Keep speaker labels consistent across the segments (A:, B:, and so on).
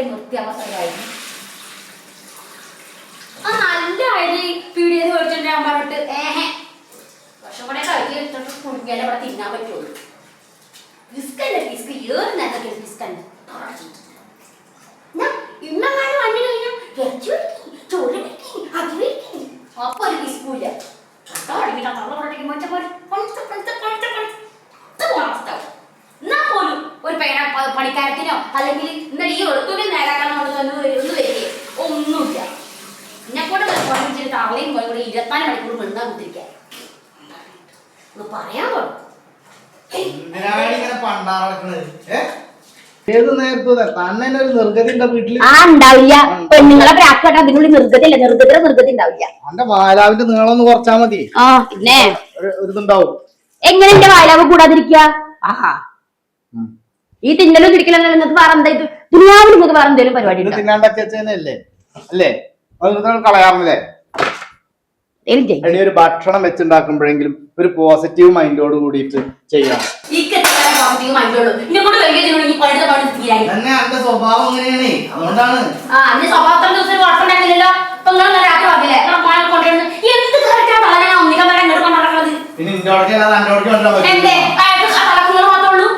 A: കയ്യിൽ നൃത്യാവസരമായിരുന്നു ആ നല്ല അരി പീടിയത് മേടിച്ചിട്ട് ഞാൻ പറഞ്ഞിട്ട് ഏഹേ പക്ഷെ കൂടെ കഴുകി എടുത്തിട്ട് കുടുങ്ങിയാലേ ഇവിടെ തിന്നാൻ പറ്റുള്ളൂ. ബിസ്ക്കറ്റ് ബിസ്ക് ഏത് നേരത്തെ ബിസ്ക്കറ്റ് ഇന്നെങ്ങാനും വന്നു കഴിഞ്ഞാൽ അപ്പൊ ഒരു ബിസ്കൂല്ല അല്ലെങ്കിൽ ഇന്നലെ ഈ വെളുത്തുള്ളി നേരാക്കാൻ കൊണ്ട് തന്നെ ഒന്ന് വരികയെ ഒന്നുമില്ല. എന്നെ കൊണ്ട് പഠിച്ചിട്ട് അവളെയും പോയി കൂടെ ഇരുപത്തിനാല് മണിക്കൂർ മിണ്ടാ കുത്തിരിക്കാൻ ഒന്ന് പറയാൻ
B: പോലും? ഏത് നേരത്തും തന്നെ ഒരു നിർഗതി ഉണ്ടോ
A: ആ ഉണ്ടാവില്ല. പെണ്ണുങ്ങളെ പ്രാക്കട്ട അതിനുള്ളിൽ നിർഗതില്ല നിർഗതിയുടെ നിർഗതി ഉണ്ടാവില്ല.
B: അന്റെ വാലാവിന്റെ നീളം ഒന്ന് കുറച്ചാ മതി.
A: ആ പിന്നെ?
B: ഒരു- ഒരു ഇതുണ്ടാവും.
A: എങ്ങനെ എന്റെ വായലാവ് കൂടാതിരിക്കുക ആഹാ. ഈ തിന്നലും തിരിക്കലും നിങ്ങൾക്ക് വേറെ എന്താ ഇത്? ദുനിയാവിൽ നിങ്ങൾക്ക് വേറെ എന്തെങ്കിലും പരിപാടി
B: ഇത്
A: ഉണ്ടോ?
B: തിന്നാണ്ടല്ലേ അല്ലേ? അത് നിങ്ങൾ കളയാറില്ലേ?
A: എന്തേലും ചെയ്യ്.
B: എടി ഒരു ഭക്ഷണം വെച്ചുണ്ടാക്കുമ്പോഴെങ്കിലും ഒരു പോസിറ്റീവ് മൈൻഡോട് കൂടിയിട്ട് ചെയ്യണം
A: ഇന്നെ
B: തന്നെ അന്റെ സ്വഭാവം അങ്ങനെയാണ്. അതുകൊണ്ടാണ്.
A: ആ അന്ന് സ്വഭാവത്തിന്റെ ദിവസം ഒരു കുഴപ്പമുണ്ടായിരുന്നില്ലല്ലോ ഇപ്പൊ നിങ്ങൾ ഇന്നലെ രാത്രി പറഞ്ഞില്ലേ? നിങ്ങളെ മോനെ കൊണ്ടുവരുന്നു എന്ത് കറക്റ്റാ തളരാ ഒന്നിക്കാൻ വരെ ഇങ്ങോട്ട് കൊണ്ടുനടക്കുന്നത്
B: പിന്നെ ഇന്റെ അവിടേക്ക് അല്ലാതെ അന്റെ അവിടേക്ക് കൊണ്ടുവരാൻ
A: എന്തേ?
B: പറ്റില്ല
A: അയാൾക്ക് ആ തലക്കുങ്ങൾ മാത്രമേ ഉള്ളൂ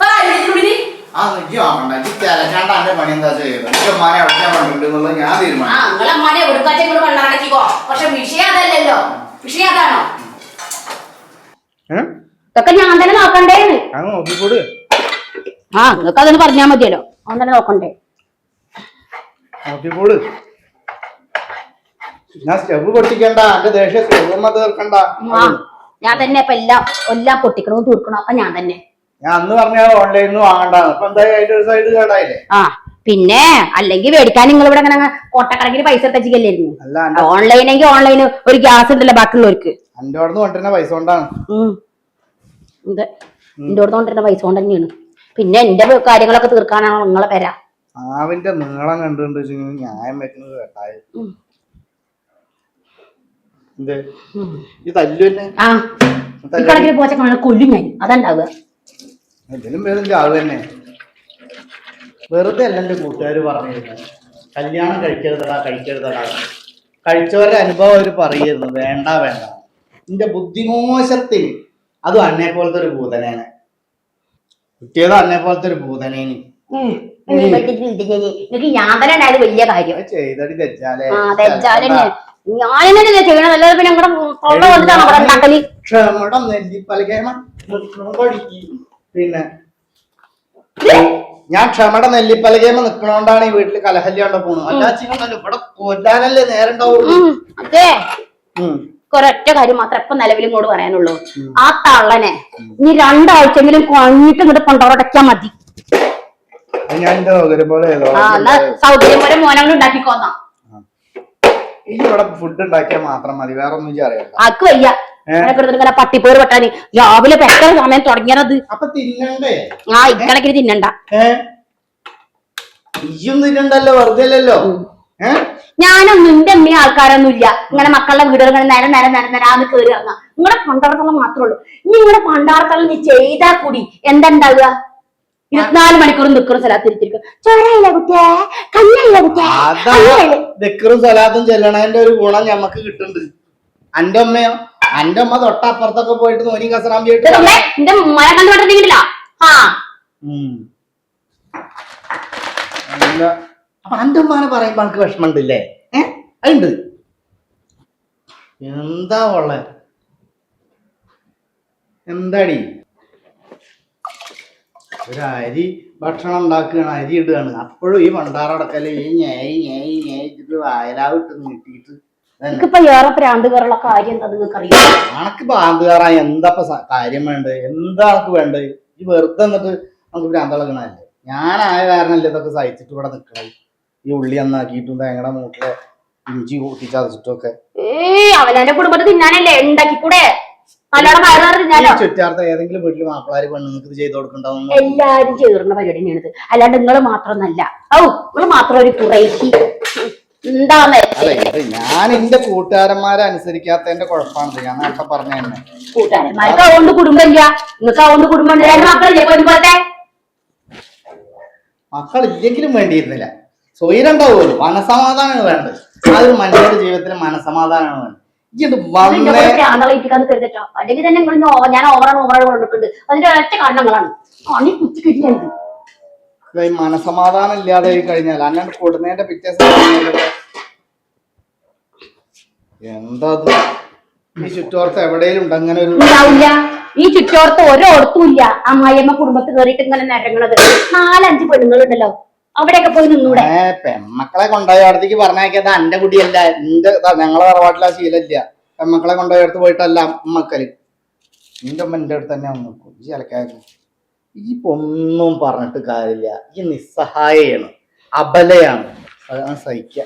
A: വേറെ ആരും ഇതിനുള്ളിൽ
B: ആ നിക്ക് വാങ്ങണ്ട ചിലക്കാണ്ട് അന്റെ പണി എന്താ ചെയ്യുന്നത് എനിക്ക് ഉമ്മാനെ എന്നുള്ളത് ഞാൻ
A: ആ നിങ്ങളെ അമ്മാനെ എടുക്കാച്ച ഇങ്ങോട്ട് പക്ഷെ വിഷയം അതല്ലല്ലോ. വിഷയം അതാണോ?
B: ഏഹ്
A: ഇതൊക്കെ ഞാൻ തന്നെ നോക്കണ്ടേന്ന്.
B: നോക്കിക്കൂട്.
A: ആ നിങ്ങൾക്ക് അതൊന്ന് പറഞ്ഞാ മതിയല്ലോ. അവൻ തന്നെ നോക്കണ്ടേ.
B: നോക്കിക്കൂട്. ഞാൻ സ്റ്റെപ്പ് പൊട്ടിക്കണ്ട എന്റെ ദേഷ്യം സ്റ്റെപ്പുമ്മ തീർക്കണ്ട.
A: ആ ഞാൻ തന്നെ ഇപ്പൊ എല്ലാം എല്ലാം പൊട്ടിക്കണോ തീർക്കണോ ഒക്കെ ഞാൻ തന്നെ.
B: ഞാൻ അന്ന് പറഞ്ഞ ഓൺലൈനിൽ നിന്ന് വാങ്ങണ്ടാന്ന്. ഇപ്പൊ എന്തായാലും അതിന്റെ ഒരു സൈഡ് കേടായില്ലേ?
A: ആ പിന്നെ അല്ലെങ്കിൽ മേടിക്കാൻ നിങ്ങൾ ഇവിടെ അങ്ങനെ കോട്ടക്കണക്കിന് പൈസ എടുത്തച്ചിക്കല്ലായിരുന്നു
B: അല്ല എന്റെ
A: ഓൺലൈൻ ഓൺലൈന് ഒരു ഗ്യാസ് ഉണ്ടല്ലോ ബാക്കിയുള്ളവർക്ക്.
B: എന്റെ അവിടെ നിന്ന് കൊണ്ടുവരുന്ന പൈസ കൊണ്ടാണ്.
A: ഇത് എന്റെ കൊണ്ടിരുന്ന പൈസ കൊണ്ട് തന്നെയാണ്. പിന്നെ എന്റെ കാര്യങ്ങളൊക്കെ തീർക്കാനാണ് നിങ്ങളെ പേരാ?
B: ആവിന്റെ നീളം കണ്ടുകൊണ്ട് ന്യായം വെക്കുന്നത് കേട്ടായി. ഈ തല്ലു തന്നെ?
A: ആ. കൊല്ലും ഞാൻ. അതുണ്ടാവുക
B: ഇതിലും വേറെ ആവ് തന്നെ. വെറുതെ അല്ല എന്റെ കൂട്ടുകാർ പറഞ്ഞിരുന്നത് കല്യാണം കഴിക്കരുതടാ കഴിക്കരുതടാ. കഴിച്ചവരുടെ അനുഭവം അവർ പറയുന്നു. വേണ്ട വേണ്ട. എന്റെ ബുദ്ധിമോശത്തിൽ അതും അന്നെ പോലത്തെ ഒരു ഭൂതനേനെ. കുട്ടിയത് അന്നെ പോലത്തെ ഒരു ഭൂതനേനി
A: വലിയ കാര്യം. ചെയ്യണം അല്ലാതെ പിന്നെ
B: ക്ഷമടം നെല്ലിപ്പലകേമ. നിൽക്കണോടിക്ക്. പിന്നെ. ഞാൻ ക്ഷമട നെല്ലിപ്പലകേമ നിക്കണോണ്ടാണ് ഈ വീട്ടിൽ കലഹല്യാണ്ട് പോണു അല്ലാച്ചിങ്ങനല്ല ഇവിടെ കൊല്ലാനല്ലേ നേരം ഉണ്ടാവുള്ളൂ
A: അതെ. കാര്യം മാത്രം ഇപ്പൊ നിലവിൽ ഇങ്ങോട്ട് പറയാനുള്ളൂ. ആ തള്ളനെ ഇനി രണ്ടാഴ്ചയെങ്കിലും കഴിഞ്ഞിട്ട് ഇങ്ങോട്ട് കൊണ്ടോടക്കാൻ മതി.
B: സൗകര്യം പോലെ
A: മോനങ്ങൾ ഉണ്ടാക്കിക്കോന്നാ
B: ഇവിടെ ഫുഡ് ഉണ്ടാക്കിയാൽ മാത്രം മതി. വേറെ ഒന്നും എനിക്ക് അറിയണ്ട
A: വയ്യ? ഇങ്ങനെ പട്ടിപ്പോര് വെട്ടാന്. രാവിലെ പെട്ടെന്ന് സമയം തുടങ്ങിയത് ആ ഇക്കണക്കിന് തിന്നണ്ട.
B: തിന്നണ്ടല്ലോ വെറുതെ നിന്റെ ഏ?
A: ഞാനൊന്നും എന്റെ അമ്മയും ആൾക്കാരൊന്നും ഇല്ല ഇങ്ങനെ മക്കളുടെ വീടുകൾ ഇങ്ങനെ നേരം നേരം നേരം നേരാന്ന് കയറി ഇറങ്ങാം നിങ്ങളുടെ പണ്ടാർത്തളം മാത്രമേ ഉള്ളൂ. ഇനി നിങ്ങളുടെ പണ്ടാർത്തളം നീ ചെയ്താ കൂടി എന്താ ഉണ്ടാവുക ഇരുപത്തിനാല് മണിക്കൂർ നിക്കറും സ്ഥലത്ത് ഇരിക്കും ചോരയില്ല കുട്ടിയെ കല്ലയില്ല കുട്ടിയെ കഞ്ഞില്ല
B: സലാത്തും ചെല്ലണതിന്റെ ഒരു ഗുണം ഞമ്മക്ക് കിട്ടുന്നുണ്ട് അന്റെ അമ്മയോ അന്റെ അമ്മ തൊട്ടപ്പുറത്തൊക്കെ പോയിട്ട് നോനി കസറാൻ
A: എന്റെ മഴ ആ.
B: അപ്പൊ അന്റെ ഉമ്മാനെ പറയുമ്പോ എനിക്ക് വിഷമമുണ്ടല്ലേ? ഏ? അതുണ്ട്. എന്താ ഉള്ള? എന്താടി? ഒരു അരി ഭക്ഷണം ഉണ്ടാക്കുകയാണ് അരി ഇടുകയാണ്. അപ്പോഴും ഈ മണ്ടാറടക്കൽ ഈ ഞേ ഞേ ഞേ ഇട്ടിട്ട് ഇട്ട് നീട്ടിയിട്ട്.
A: എനിക്കിപ്പോ ഏറെ പ്രാന്ത് കയറുള്ള കാര്യം എന്താ നിങ്ങൾക്ക് അറിയാം
B: അനക്ക് ബാന്തുകാരായ എന്താ ഇപ്പൊ സ- കാര്യം വേണ്ടത്? എന്താ അനക്ക് വേണ്ടത്? ഈ വെറുതെ എന്നിട്ട് നമുക്ക് ഭ്രാന്തളകണല്ലേ ഞാനായ കാരണല്ലേ ഇതൊക്കെ സഹിച്ചിട്ട് ഇവിടെ നിക്കണത് ഈ ഉള്ളി നന്നാക്കിയിട്ടും തേങ്ങയുടെ മൂട്ടിലെ ഇഞ്ചി കൂട്ടി ചതച്ചിട്ടും ഒക്കെ
A: ഏയ് അവനെ കുടുംബത്തിൽ തിന്നാനല്ലേ? ഉണ്ടാക്കിക്കൂടെ? നല്ലോണം വയറ്
B: ഈ
A: തിന്നാലോ?
B: ചുറ്റാർത്ത ഏതെങ്കിലും വീട്ടിൽ മാപ്പിളാര് പെണ്ണുങ്ങൾക്ക് ഇത് ചെയ്ത് കൊടുക്കണ്ടാവും
A: എല്ലാരും ചേർന്ന പരിപാടി തന്നെയാണിത് അല്ലാണ്ട് നിങ്ങൾ മാത്രമൊന്നല്ല ഔ നിങ്ങൾ മാത്രം ഒരു എന്താന്ന്
B: അല്ല ഇത് ഞാൻ എന്റെ കൂട്ടുകാരന്മാരെ അനുസരിക്കാത്തതിന്റെ കുഴപ്പമാണ് ഞാൻ നേരത്തെ പറഞ്ഞു തന്നെ.
A: കൂട്ടുകാരന്മാർക്ക് അതുകൊണ്ട് കുടുംബമില്ല നിങ്ങൾക്ക് അതുകൊണ്ട് കുടുംബം ഉണ്ട് രണ്ട് മക്കളില്ലേ? പോലത്തെ
B: മക്കളില്ലെങ്കിലും വേണ്ടിയിരുന്നില്ല. സ്വൈരം ഉണ്ടാവുമല്ലോ മനസമാധാനമാണ് വേണ്ടത്. ആ ഒരു മനുഷ്യന്റെ ജീവിതത്തിൽ മനസമാധാനമാണ് വേണ്ടത്.
A: അല്ലെങ്കിൽ തന്നെ ഞാൻ ഓവറാണ് ഓവറാണ് കൊണ്ടിട്ടുണ്ട് അതിന്റെ ഒരൊറ്റ കാരണങ്ങളാണ് അണി കുത്തി
B: ഈ മനസമാധാനം ഇല്ലാതെ കഴിഞ്ഞാൽ അങ്ങനെ കൊടുന്നതിന്റെ പിക്ചേഴ്സ് എന്താ ഈ ചുറ്റോർത്ത് എവിടെയും ഉണ്ട് അങ്ങനെ ഒരു
A: ഉണ്ടാവില്ല. ഈ ചുറ്റോർത്ത് ഒരോടത്തും ഇല്ല. അമ്മായിയമ്മ കുടുംബത്ത് കയറിയിട്ട് ഇങ്ങനെ നിരങ്ങണത്. നാലഞ്ച് പെണ്ണുങ്ങളുണ്ടല്ലോ. അവിടെയൊക്കെ പോയി നിന്നൂടെ?
B: പെൺമക്കളെ പെമ്മക്കളെ കൊണ്ടുപോയി അടുത്തേക്ക് പറഞ്ഞേക്കത് എന്റെ കുടിയല്ല. എന്റെ ഞങ്ങളെ തറവാട്ടിലെ ശീലമില്ല. പെമ്മക്കളെ കൊണ്ടുപോയി അടുത്ത് പോയിട്ടല്ല അമ്മക്കൽ നിന്റെ അമ്മ എന്റെ അടുത്ത് തന്നെ നിൽക്കും ഈ അലക്കാക്കും ഈ ഒന്നും പറഞ്ഞിട്ട് കാര്യമില്ല. ഈ നിസ്സഹായാണ്. അബലയാണ്. അതാണ് സഹിക്കുക.